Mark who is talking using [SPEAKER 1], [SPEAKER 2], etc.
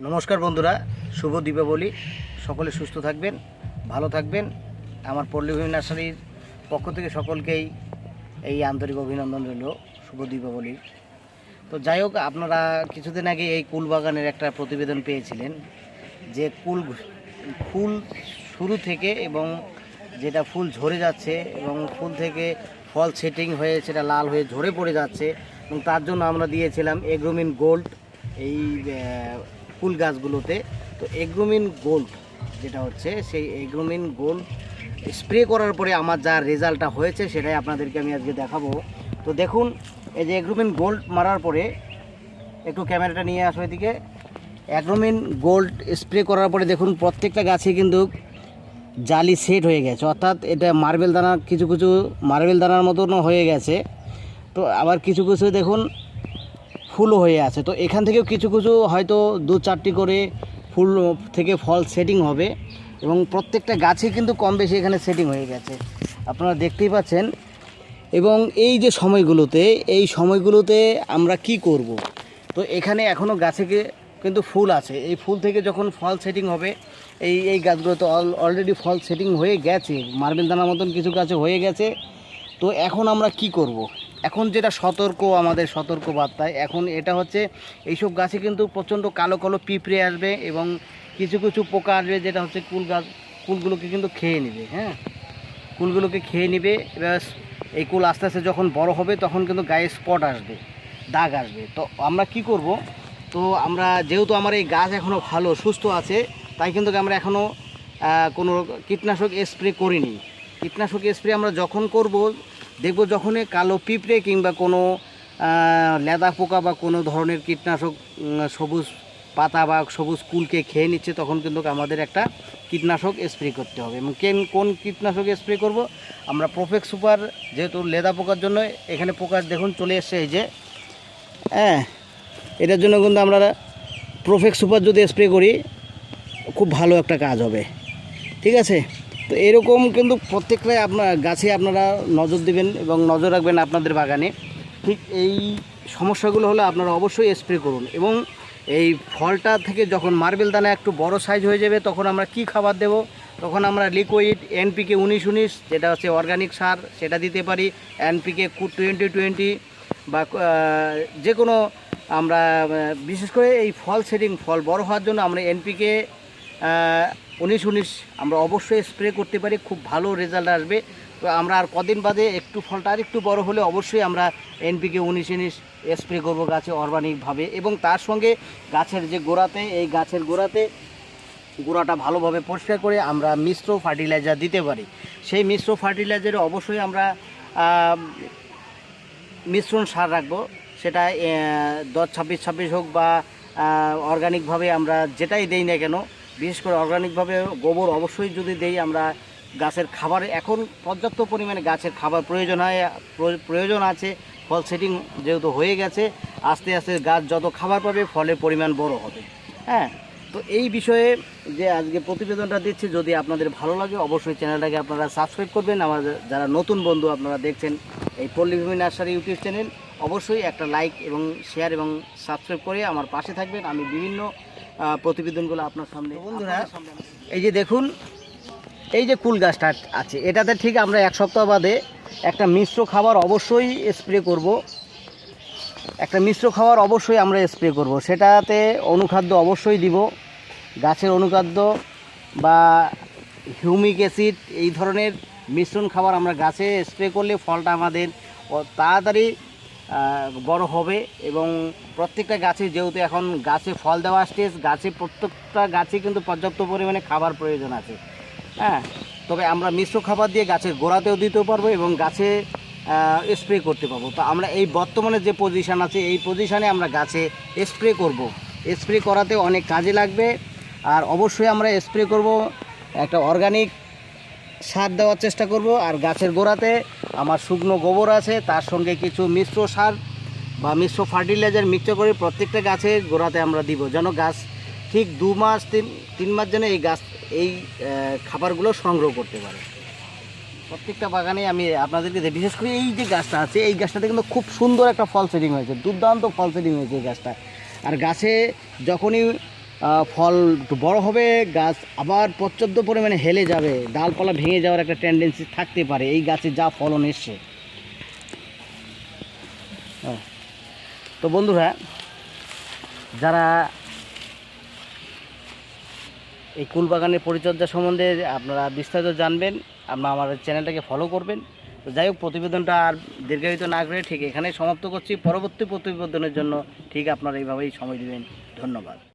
[SPEAKER 1] নমস্কার বন্ধুরা, শুভ দীপাবলি। সকলে সুস্থ থাকবেন, ভালো থাকবেন। আমার পল্লীভূমি নার্সারির পক্ষ থেকে সকলকেই এই আন্তরিক অভিনন্দন রইল শুভ দীপাবলির তো যাই হোক, আপনারা কিছুদিন আগে এই কুল বাগানের একটা প্রতিবেদন পেয়েছিলেন, যে কুল ফুল শুরু থেকে এবং যেটা ফুল ঝরে যাচ্ছে এবং ফুল থেকে ফল সেটিং হয়ে সেটা লাল হয়ে ঝরে পড়ে যাচ্ছে এবং তার জন্য আমরা দিয়েছিলাম এগ্রোমিন গোল্ড। এই ফুল গাছগুলোতে। তো এগ্রোমিন গোল্ড যেটা হচ্ছে, সেই এগ্রোমিন গোল্ড স্প্রে করার পরে আমার যা রেজাল্টটা হয়েছে সেটাই আপনাদেরকে আমি আজকে দেখাবো। তো দেখুন, এই যে এগ্রোমিন গোল্ড মারার পরে, একটু ক্যামেরাটা নিয়ে আসো এদিকে। অ্যাগ্রোমিন গোল্ড স্প্রে করার পরে দেখুন, প্রত্যেকটা গাছে কিন্তু জালি সেট হয়ে গেছে। অর্থাৎ এটা মার্বেল দানা, কিছু কিছু মার্বেল দানার মতনও হয়ে গেছে। তো আবার কিছু কিছু দেখুন ফুলও হয়ে আছে। তো এখান থেকেও কিছু কিছু হয়তো দু চারটি করে ফুল থেকে ফল সেটিং হবে এবং প্রত্যেকটা গাছে কিন্তু কম বেশি এখানে সেটিং হয়ে গেছে। আপনারা দেখতেই পাচ্ছেন। এবং এই যে সময়গুলোতে, এই সময়গুলোতে আমরা কি করব? তো এখানে এখনও গাছে কিন্তু ফুল আছে। এই ফুল থেকে যখন ফল সেটিং হবে, এই এই গাছগুলোতে অলরেডি ফল সেটিং হয়ে গেছে। মার্বেল দানার মতন কিছু গাছে হয়ে গেছে। তো এখন আমরা কি করব। এখন যেটা সতর্ক, আমাদের সতর্ক বার্তায় এখন এটা হচ্ছে এইসব গাছে কিন্তু প্রচণ্ড কালো কালো পিঁপড়ে আসবে এবং কিছু কিছু পোকা আসবে যেটা হচ্ছে কুল গাছ, কুলগুলোকে কিন্তু খেয়ে নেবে হ্যাঁ? কুলগুলোকে খেয়ে নেবে এবার এই কুল আস্তে আস্তে যখন বড় হবে তখন কিন্তু গায়ে স্পট আসবে, দাগ আসবে। তো আমরা কি করব? তো আমরা, যেহেতু আমার এই গাছ এখনও ভালো, সুস্থ আছে, তাই কিন্তু আমরা এখনও কোনো কীটনাশক স্প্রে করিনি। কীটনাশক স্প্রে আমরা যখন করব দেখব যখনই কালো পিঁপড়ে কিংবা কোনো লেদা পোকা বা কোনো ধরনের কীটনাশক সবুজ পাতা বা সবুজ কুলকে খেয়ে নিচ্ছে, তখন কিন্তু আমাদের একটা কীটনাশক স্প্রে করতে হবে। এবং কেন, কোন কীটনাশক স্প্রে করব? আমরা প্রোফেক্স সুপার, যেহেতু লেদা পোকার জন্য এখানে পোকা দেখুন চলে এসছে এই যে। হ্যাঁ এটার জন্য কিন্তু আমরা প্রোফেক্স সুপার যদি স্প্রে করি, খুব ভালো একটা কাজ হবে। ঠিক আছে? তো এরকম কিন্তু প্রত্যেকটাই আপনার গাছে আপনারা নজর দিবেন এবং নজর রাখবেন আপনাদের বাগানে। ঠিক এই সমস্যাগুলো হলে আপনারা অবশ্যই স্প্রে করুন এবং এই ফলটা থেকে যখন মার্বেল দানা একটু বড় সাইজ হয়ে যাবে, তখন আমরা কি খাবার দেব? তখন আমরা লিকুইড এনপিকে উনিশ উনিশ, যেটা হচ্ছে অর্গানিক সার, সেটা দিতে পারি। এনপিকে টোয়েন্টি টোয়েন্টি বা যে কোনো আমরা বিশেষ করে এই ফল সেটিং ফল বড় হওয়ার জন্য আমরা এনপিকে উনিশ উনিশ আমরা অবশ্যই স্প্রে করতে পারি, খুব ভালো রেজাল্ট আসবে। তো আমরা আর কদিন বাদে একটু ফলটা আর একটু বড় হলে অবশ্যই আমরা এনপিকে উনিশ উনিশ স্প্রে করব গাছে অর্গানিকভাবে এবং তার সঙ্গে গাছের যে গোড়াতে, এই গাছের গোড়াতে গোড়াটা ভালোভাবে পরিষ্কার করে আমরা মিশ্র ফার্টিলাইজার দিতে পারি। সেই মিশ্র ফার্টিলাইজারে অবশ্যই আমরা মিশ্রণ সার রাখব। সেটা দশ ছাব্বিশ ছাব্বিশ হোক বা অর্গানিকভাবে আমরা যেটাই দেই না কেন বিশেষ করে অর্গানিকভাবে গোবর অবশ্যই যদি দেই, আমরা গাছের খাবার, এখন পর্যাপ্ত পরিমাণে গাছের খাবার প্রয়োজন হয়, প্র- প্রয়োজন আছে, ফল সেটিং যেহেতু হয়ে গেছে, আস্তে আস্তে গাছ যত খাবার পাবে ফলের পরিমাণ বড় হবে। হ্যাঁ তো এই বিষয়ে যে আজকে প্রতিবেদনটা দিচ্ছি, যদি আপনাদের ভালো লাগে, অবশ্যই চ্যানেলটাকে আপনারা সাবস্ক্রাইব করবেন। আমার যারা নতুন বন্ধু, আপনারা দেখছেন এই পল্লীভূমি নার্সারি ইউটিউব চ্যানেল, অবশ্যই একটা লাইক এবং শেয়ার এবং সাবস্ক্রাইব করে আমার পাশে থাকবেন। আমি বিভিন্ন প্রতিবেদনগুলো আপনার সামনে বন্ধুরা এই যে দেখুন এই যে কুল গাছটা আছে এটাতে ঠিক আমরা এক সপ্তাহ বাদে একটা মিশ্র খাবার অবশ্যই স্প্রে করব। একটা মিশ্র খাবার অবশ্যই আমরা স্প্রে করব। সেটাতে অনুখাদ্য অবশ্যই দিব। গাছের অনুখাদ্য বা হিউমিক অ্যাসিড এই ধরনের মিশ্রণ খাবার আমরা গাছে স্প্রে করলে ফলটা আমাদের তাড়াতাড়ি বড় হবে এবং প্রত্যেকটা গাছে যেহেতু এখন গাছে ফল দেওয়া স্টেজ গাছে প্রত্যেকটা গাছে কিন্তু পর্যাপ্ত পরিমাণে খাবার প্রয়োজন আছে হ্যাঁ তবে আমরা মিশ্র খাবার দিয়ে গাছের গোড়াতেও দিতে পারব এবং গাছে স্প্রে করতে পারব তো আমরা এই বর্তমানে যে পজিশান আছে, এই পজিশানে আমরা গাছে স্প্রে করব। স্প্রে করাতে অনেক কাজে লাগবে আর অবশ্যই আমরা স্প্রে করব, একটা অর্গানিক সার দেওয়ার চেষ্টা করব আর গাছের গোড়াতে আমার শুকনো গোবর আছে, তার সঙ্গে কিছু মিশ্র সার বা মিশ্র ফার্টিলাইজার মিক্সচার করে প্রত্যেকটা গাছের গোড়াতে আমরা দিব, যেন গাছ ঠিক দু মাস, তিন তিন মাস যেন এই গাছ, এই খাবারগুলো সংগ্রহ করতে পারে। প্রত্যেকটা বাগানে আমি আপনাদেরকে বিশেষ করে এই যে গাছটা আছে, এই গাছটাতে কিন্তু খুব সুন্দর একটা ফল সেটিং হয়েছে, দুর্দান্ত ফল সেটিং হয়েছে এই গাছটা। আর গাছে যখনই ফল বড় হবে, গাছ আবার পর্যাপ্ত পরিমাণে হেলে যাবে, ডালপালা ভেঙে যাওয়ার একটা টেন্ডেন্সি থাকতে পারে, এই গাছে যা ফলন এসছে। হ্যাঁ। তো বন্ধুরা, যারা এই কুলবাগানের পরিচর্যা সম্বন্ধে আপনারা বিস্তারিত জানবেন, আপনারা আমার চ্যানেলটাকে ফলো করবেন। তো যাই হোক, প্রতিবেদনটা আর দীর্ঘায়িত না করে ঠিক এখানেই সমাপ্ত করছি। পরবর্তী প্রতিবেদনের জন্য ঠিক আপনারা এইভাবেই সময় দিবেন। ধন্যবাদ।